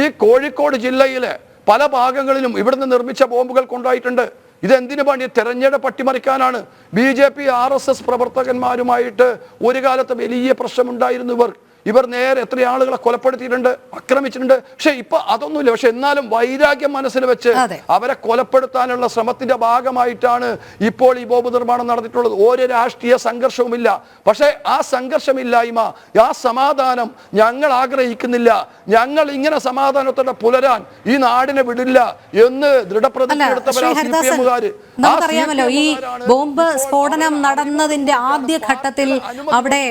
ഈ കോഴിക്കോട് ജില്ലയിലെ പല ഭാഗങ്ങളിലും ഇവിടുന്ന് നിർമ്മിച്ച ബോംബുകൾ കൊണ്ടായിട്ടുണ്ട് ഇതെന്തിനു വേണ്ടി തെരഞ്ഞെടുപ്പ് അട്ടിമറിക്കാനാണ് B J P R S S പ്രവർത്തകന്മാരുമായിട്ട് ഒരു കാലത്ത് വലിയ പ്രശ്നമുണ്ടായിരുന്നു ഇവർ. ഇവർ നേരെ എത്ര ആളുകളെ കൊലപ്പെടുത്തിയിട്ടുണ്ട് ആക്രമിച്ചിട്ടുണ്ട്. പക്ഷെ ഇപ്പൊ അതൊന്നുമില്ല. പക്ഷെ എന്നാലും വൈരാഗ്യം മനസ്സിൽ വെച്ച് അവരെ കൊലപ്പെടുത്താനുള്ള ശ്രമത്തിന്റെ ഭാഗമായിട്ടാണ് ഇപ്പോൾ ഈ ബോംബ് നിർമ്മാണം നടന്നിട്ടുള്ളത്. ഒരു രാഷ്ട്രീയ സംഘർഷവുമില്ല. പക്ഷേ ആ സംഘർഷമില്ലായ്മ ആ സമാധാനം ഞങ്ങൾ ആഗ്രഹിക്കുന്നില്ല. ഞങ്ങൾ ഇങ്ങനെ സമാധാനത്തോടെ പുലരാൻ ഈ നാടിനെ വിടില്ല എന്ന് ദൃഢപ്രതിജ്ഞ നമുക്കറിയാമല്ലോ ഈ ബോംബ് സ്ഫോടനം നടന്നതിന്റെ ആദ്യ ഘട്ടത്തിൽ അവിടെ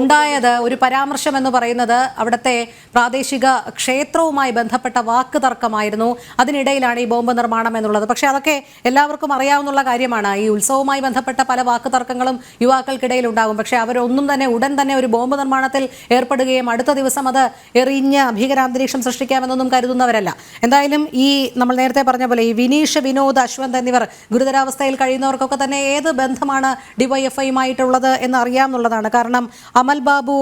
ഉണ്ടായത് ഒരു പരാമർശം എന്ന് പറയുന്നത് അവിടുത്തെ പ്രാദേശിക ക്ഷേത്രവുമായി ബന്ധപ്പെട്ട വാക്ക് തർക്കമായിരുന്നു. അതിനിടയിലാണ് ഈ ബോംബ് നിർമ്മാണം എന്നുള്ളത്. പക്ഷേ അതൊക്കെ എല്ലാവർക്കും അറിയാവുന്ന കാര്യമാണ്. ഈ ഉത്സവവുമായി ബന്ധപ്പെട്ട പല വാക്ക് തർക്കങ്ങളും യുവാക്കൾക്കിടയിൽ ഉണ്ടാകും. പക്ഷേ അവരൊന്നും തന്നെ ഉടൻ തന്നെ ഒരു ബോംബ് നിർമ്മാണത്തിൽ ഏർപ്പെടുകയും അടുത്ത ദിവസം അത് എറിഞ്ഞ് ഭീകരാന്തരീക്ഷം സൃഷ്ടിക്കാമെന്നൊന്നും കരുതുന്നവരല്ല. എന്തായാലും ഈ നമ്മൾ നേരത്തെ പറഞ്ഞ പോലെ ഈ വിനീഷ് വിനോദ് അശ്വന്ത് എന്നിവർ ഗുരുതരാവസ്ഥയിൽ കഴിയുന്നവർക്കൊക്കെ തന്നെ ഏത് ബന്ധമാണ് ഡിവൈഎഫ്ഐയുമായിട്ടുള്ളത് എന്ന് അറിയാമെന്നുള്ളതാണ് കാരണം അമൽ ബാബു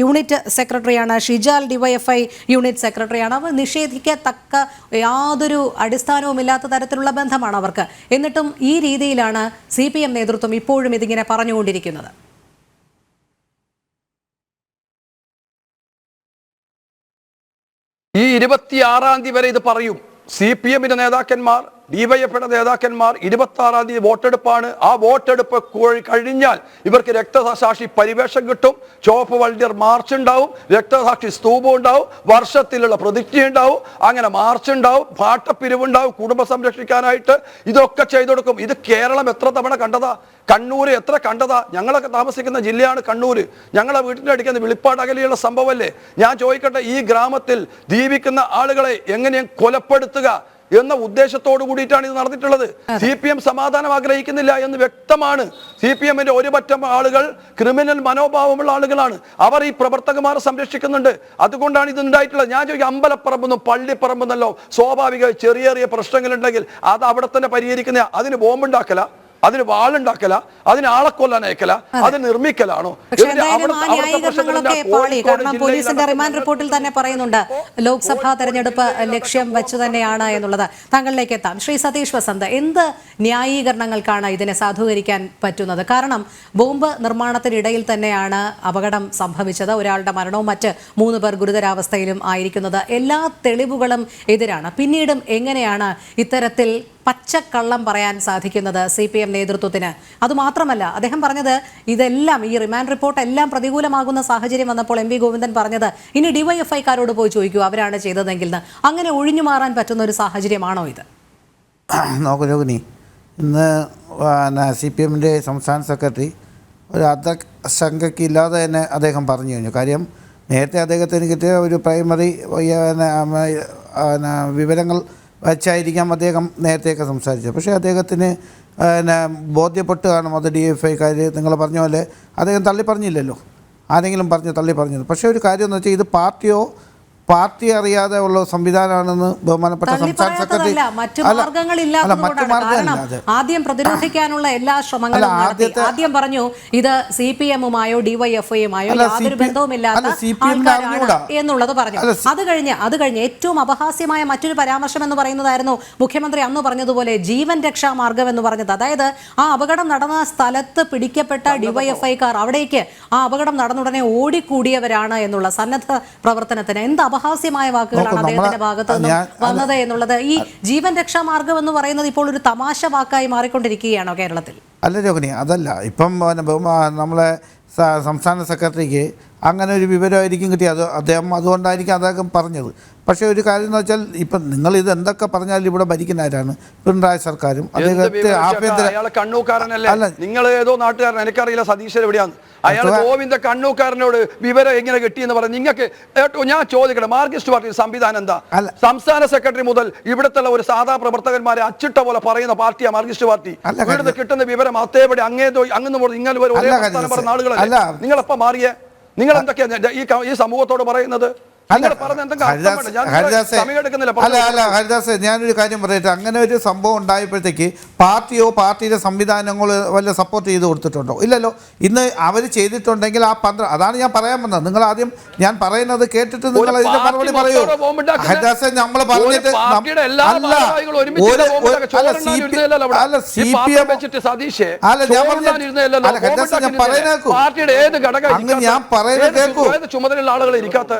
യൂണിറ്റ് സെക്രട്ടറിയാണ്. ഷിജാൽ ഡിവൈഎഫ്ഐ യൂണിറ്റ് സെക്രട്ടറിയാണ്. അവർ നിഷേധിക്കത്തക്ക യാതൊരു അടിസ്ഥാനവുമില്ലാത്ത തരത്തിലുള്ള ബന്ധമാണ് അവർക്ക്. എന്നിട്ടും ഈ രീതിയിലാണ് സി പി എം നേതൃത്വം ഇപ്പോഴും ഇതിങ്ങനെ പറഞ്ഞുകൊണ്ടിരിക്കുന്നത്. ഈ ഇരുപത്തിയാറാം തീയതി വരെ ഇത് പറയും. സി പി എമ്മിന്റെ നേതാക്കന്മാർ ഡിവൈഎഫിയുടെ നേതാക്കന്മാർ ഇരുപത്തി ആറാം തീയതി വോട്ടെടുപ്പാണ്. ആ വോട്ടെടുപ്പ് കഴിഞ്ഞാൽ ഇവർക്ക് രക്തസാക്ഷി പരിവേഷം കിട്ടും. ചുവപ്പ് വൾഡിയർ മാർച്ച് ഉണ്ടാവും. രക്തസാക്ഷി സ്തൂപം ഉണ്ടാവും. വർഷത്തിലുള്ള പ്രതിജ്ഞ ഉണ്ടാവും അങ്ങനെ മാർച്ച് ഉണ്ടാവും. പാട്ടപ്പിരിവുണ്ടാവും. കുടുംബം സംരക്ഷിക്കാനായിട്ട് ഇതൊക്കെ ചെയ്തു കൊടുക്കും ഇത് കേരളം എത്ര തവണ കണ്ടതാ? കണ്ണൂര് എത്ര കണ്ടതാ? ഞങ്ങളൊക്കെ താമസിക്കുന്ന ജില്ലയാണ് കണ്ണൂര്. ഞങ്ങളെ വീട്ടിന്റെ അടിക്കുന്ന വെളിപ്പാട് അകലെയുള്ള സംഭവമല്ലേ? ഞാൻ ചോദിക്കട്ടെ ഈ ഗ്രാമത്തിൽ ജീവിക്കുന്ന ആളുകളെ എങ്ങനെയും കൊലപ്പെടുത്തുക? എന്ന ഉദ്ദേശത്തോടു കൂടിയിട്ടാണ് ഇത് നടന്നിട്ടുള്ളത്. സി പി എം സമാധാനം ആഗ്രഹിക്കുന്നില്ല എന്ന് വ്യക്തമാണ്. സി പി എമ്മിന്റെ ഒരു പറ്റം ആളുകൾ ക്രിമിനൽ മനോഭാവമുള്ള ആളുകളാണ്. അവർ ഈ പ്രവർത്തകന്മാരെ സംരക്ഷിക്കുന്നുണ്ട്. അതുകൊണ്ടാണ് ഇത് ഉണ്ടായിട്ടുള്ളത്. ഞാൻ ചോദിക്കും അമ്പലപ്പറമ്പെന്നും പള്ളിപ്പറമ്പെന്നല്ലോ സ്വാഭാവിക ചെറിയ ചെറിയ പ്രശ്നങ്ങളുണ്ടെങ്കിൽ അത് അവിടെ തന്നെ പരിഹരിക്കുന്ന അതിന് ബോംബുണ്ടാക്കല? അതിന് വാളുണ്ടാക്കല അതിന് ആളെ കൊല്ലാൻ അയക്കല അത്. നിർമ്മിക്കലാണോ? പോലീസിന്റെ റിമാൻഡ് റിപ്പോർട്ടിൽ തന്നെ പറയുന്നുണ്ട്. ലോക്സഭാ തെരഞ്ഞെടുപ്പ് ലക്ഷ്യം വെച്ചു തന്നെയാണ് എന്നുള്ളത്. താങ്കളിലേക്ക് എത്താം. ശ്രീ സതീഷ് വസന്ത് എന്ത് ന്യായീകരണങ്ങൾക്കാണ് ഇതിനെ സാധൂകരിക്കാൻ പറ്റുന്നത്? കാരണം ബോംബ് നിർമ്മാണത്തിനിടയിൽ തന്നെയാണ് അപകടം സംഭവിച്ചത്. ഒരാളുടെ മരണവും മറ്റ് മൂന്ന് പേർ ഗുരുതരാവസ്ഥയിലും ആയിരിക്കുന്നത്. എല്ലാ തെളിവുകളും എതിരാണ്. പിന്നീടും എങ്ങനെയാണ് ഇത്തരത്തിൽ പച്ചക്കള്ളം പറയാൻ സാധിക്കുന്നത് സി പി എം നേതൃത്വത്തിന്. അതുമാത്രമല്ല അദ്ദേഹം പറഞ്ഞത് ഇതെല്ലാം ഈ റിമാൻഡ് റിപ്പോർട്ട് എല്ലാം പ്രതികൂലമാകുന്ന സാഹചര്യം വന്നപ്പോൾ എം വി ഗോവിന്ദൻ പറഞ്ഞത് ഇനി ഡിവൈഎഫ്ഐക്കാരോട് പോയി ചോദിക്കൂ അവരാണ് ചെയ്തതെങ്കിൽ അങ്ങനെ ഒഴിഞ്ഞു മാറാൻ പറ്റുന്ന ഒരു സാഹചര്യമാണോ ഇത്? നോക്കൂ ഇന്ന് പിന്നെ സി പി എമ്മിന്റെ സംസ്ഥാന സെക്രട്ടറി ഒരു അർദ്ധശങ്കയ്ക്ക് ഇല്ലാതെ തന്നെ അദ്ദേഹം പറഞ്ഞു കഴിഞ്ഞു. കാര്യം നേരത്തെ അദ്ദേഹത്തിന് കിട്ടിയ ഒരു പ്രൈമറി വിവരങ്ങൾ വച്ചായിരിക്കാം അദ്ദേഹം നേരത്തെയൊക്കെ സംസാരിച്ചത്. പക്ഷേ അദ്ദേഹത്തിന് പിന്നെ ബോധ്യപ്പെട്ട് കാണും അത് ഡി എഫ് ഐക്കാർ നിങ്ങൾ പറഞ്ഞ പോലെ അദ്ദേഹം തള്ളി പറഞ്ഞില്ലല്ലോ ആരെങ്കിലും പറഞ്ഞു തള്ളി പറഞ്ഞത് പക്ഷേ ഒരു കാര്യം എന്ന് വെച്ചാൽ ഇത് പാർട്ടിയോ പാർട്ടി അറിയാതെ ഉള്ള സംവിധാനമാണെന്ന് ബഹുമാനപ്പെട്ട സംസ്ഥാന സെക്രട്ടറി മറ്റു അല്ല, മറ്റു മാർഗമില്ല ആദ്യം പ്രതിരോധിക്കാനുള്ള എല്ലാ ശ്രമങ്ങളും നടത്തി. ആദ്യം പറഞ്ഞു ഇത് സി പി എമ്മുമായോ ഡിവൈഎഫ്ഐയുമായോ യാതൊരു ബന്ധവുമില്ലാത്ത ആൾക്കാരാണ് എന്നുള്ളത് പറഞ്ഞു. അത് കഴിഞ്ഞ് അത് കഴിഞ്ഞ് ഏറ്റവും അപഹാസ്യമായ മറ്റൊരു പരാമർശം എന്ന് പറയുന്നതായിരുന്നു മുഖ്യമന്ത്രി അന്ന് പറഞ്ഞതുപോലെ ജീവൻ രക്ഷാ മാർഗം എന്ന് പറഞ്ഞത്. അതായത് ആ അപകടം നടന്ന സ്ഥലത്ത് പിടിക്കപ്പെട്ട ഡിവൈഎഫ്ഐക്കാർ അവിടേക്ക് ആ അപകടം നടന്നുടനെ ഓടിക്കൂടിയവരാണ് എന്നുള്ള സന്നദ്ധ പ്രവർത്തനത്തിന്. എന്ത് അപഹാസ്യമായ വാക്കുകളാണ് അദ്ദേഹത്തിന്റെ ഭാഗത്ത് നിന്നും വന്നത് എന്നുള്ളത്. ഈ ജീവൻ രക്ഷാ മാർഗം എന്ന് പറയുന്നത് ഇപ്പോൾ ഒരു തമാശ വാക്കായി മാറിക്കൊണ്ടിരിക്കുകയാണോ കേരളത്തിൽ? അല്ല രോഹിണി അതല്ല. ഇപ്പം നമ്മളെ സംസ്ഥാന സെക്രട്ടറിക്ക് അങ്ങനെ ഒരു വിവരമായിരിക്കും കിട്ടിയത് അത് അദ്ദേഹം അതുകൊണ്ടായിരിക്കും അദ്ദേഹം പറഞ്ഞത്. പക്ഷേ ഒരു കാര്യം എന്ന് വെച്ചാൽ ഇപ്പം നിങ്ങൾ ഇത് എന്തൊക്കെ പറഞ്ഞാലും ഇവിടെ ഭരിക്കുന്ന ആരാണ്? പിണറായി സർക്കാരും അദ്ദേഹത്തെ? ആഭ്യന്തര അല്ല. നിങ്ങൾ ഏതോ നാട്ടുകാരൻ എനിക്കറിയില്ല സതീശൻ എവിടെയാണ് അയാൾ ഗോവിന്ദ കണ്ണൂക്കാരനോട് വിവരം എങ്ങനെ കിട്ടിയെന്ന് പറഞ്ഞു നിങ്ങൾക്ക് ഞാൻ ചോദിക്കട്ടെ മാർക്സിസ്റ്റ് പാർട്ടി സംവിധാനം എന്താ? സംസ്ഥാന സെക്രട്ടറി മുതൽ ഇവിടുത്തെ ഒരു സാധാ പ്രവർത്തകന്മാരെ അച്ചിട്ട പോലെ പറയുന്ന പാർട്ടിയാ മാർക്സിസ്റ്റ് പാർട്ടി. ഇവിടുന്ന് കിട്ടുന്ന വിവരം അതേപടി അങ്ങേ അങ്ങ് ഇങ്ങനെ പറഞ്ഞ അല്ല. മാറിയേ? നിങ്ങൾ എന്തൊക്കെയാണ് ഈ സമൂഹത്തോട് പറയുന്നത്? ഹരിദാസ് ഞാനൊരു കാര്യം പറയട്ടെ. അങ്ങനെ ഒരു സംഭവം ഉണ്ടായപ്പോഴത്തേക്ക് പാർട്ടിയോ പാർട്ടിയുടെ സംവിധാനങ്ങളോ വല്ല സപ്പോർട്ട് ചെയ്ത് കൊടുത്തിട്ടുണ്ടോ? ഇല്ലല്ലോ. ഇന്ന് അവർ ചെയ്തിട്ടുണ്ടെങ്കിൽ ആ പന്ത്രണ്ട് അതാണ് ഞാൻ പറയാൻ വന്നത്. നിങ്ങൾ ആദ്യം ഞാൻ പറയുന്നത് കേട്ടിട്ട് നിങ്ങൾ അതിന്റെ മറുപടി പറയൂ. ഹരിദാസ് നമ്മൾ പറഞ്ഞിട്ട് അല്ല അല്ല, സി പി എം ഞാൻ പറഞ്ഞ- ഹരിദാസ് ഞാൻ ബോംബുണ്ടാക്കി പറയുന്നത് കേൾക്കൂ. പാർട്ടിയുടെ ഏത് ഘടകം അങ്ങ് ഞാൻ പറയുന്നത് കേൾക്കൂ. ചുമതലയുള്ള ആളുകൾ ഇരിക്കാത്ത